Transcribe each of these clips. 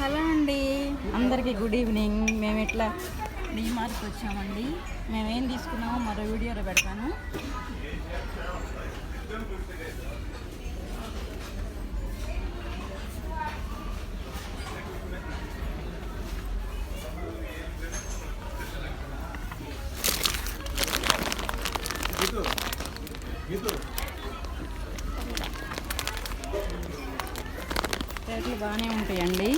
Hello అండి. అందరికీ good evening. మేము ఇట్లా డీమార్ట్కి వచ్చామండి. మేము ఏం తీసుకున్నామో మరో వీడియోలో పెడతాను. రేట్లు బాగానే ఉంటాయండి.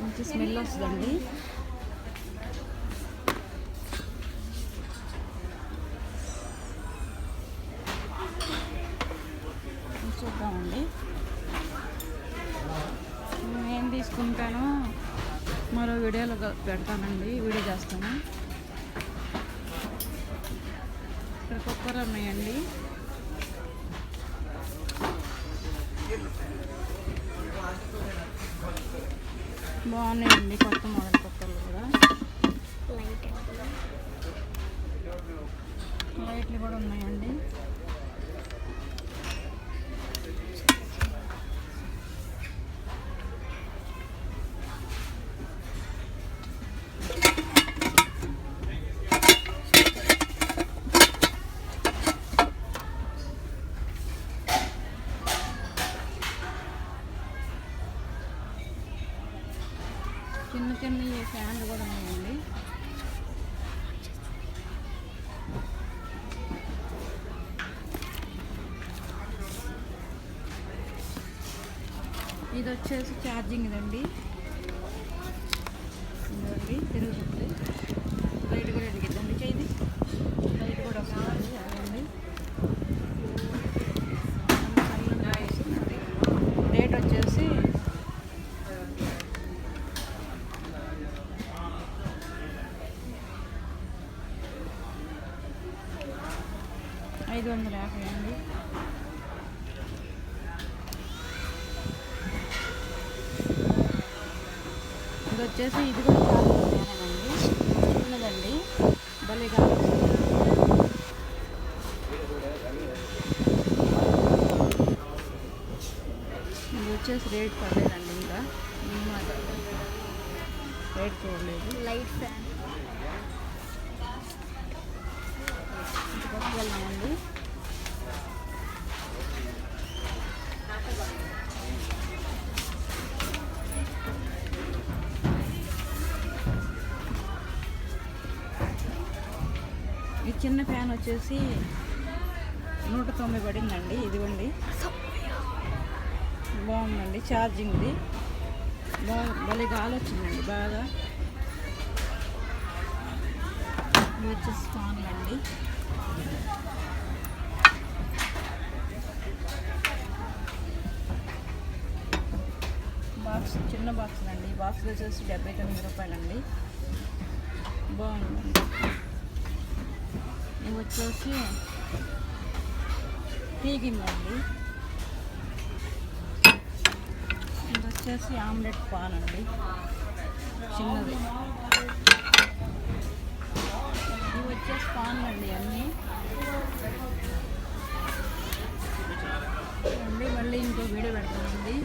మంచి స్మెల్ వస్తుందండి. చూద్దామండి. నేను తీసుకుంటాను మరో వీడియోలో పెడతానండి వీడియో చేస్తాను. ఇక్కడ కుక్కర్ ఉన్నాయండి. బాగున్నాయండి కొత్త మోడల్ కుక్కర్లు కూడా. లైట్లు కూడా ఉన్నాయండి. చిన్న చిన్న ఫ్యాన్లు కూడా ఉన్నాయండి. ఇది వచ్చేసి ఛార్జింగ్ అండి ఐదు వందల యాభై అండి. ఇది వచ్చేసి ఇది కూడా చాలా బాగుందండి చిన్నదండి. భలే ఇది వచ్చేసి రేట్ పడలేదండి ఇంకా. రేట్ చూడలేదు. Light fan. చిన్న ఫ్యాన్ వచ్చేసి నూట తొంభై పడిందండి ఇదిగోండి. బాగుందండి ఛార్జింగ్ది. బాగా భలే గాలి వచ్చిందండి బాగా. ఇవి వచ్చేసి ఫ్యాన్లు అండి. బాక్స్ చిన్న బాక్స్ అండి బాక్స్ వచ్చేసి డెబ్బై తొమ్మిది రూపాయలండి. బాగుందండి. ఇవి వచ్చేసి టీగిమ్మండి ఇది వచ్చేసి ఆమ్లెట్ పాన్ అండి చిన్నది ఇవి వచ్చేసి పాన్లు అండి అన్నీ అండి మళ్ళీ ఇంకో వీడియో పెడతానండి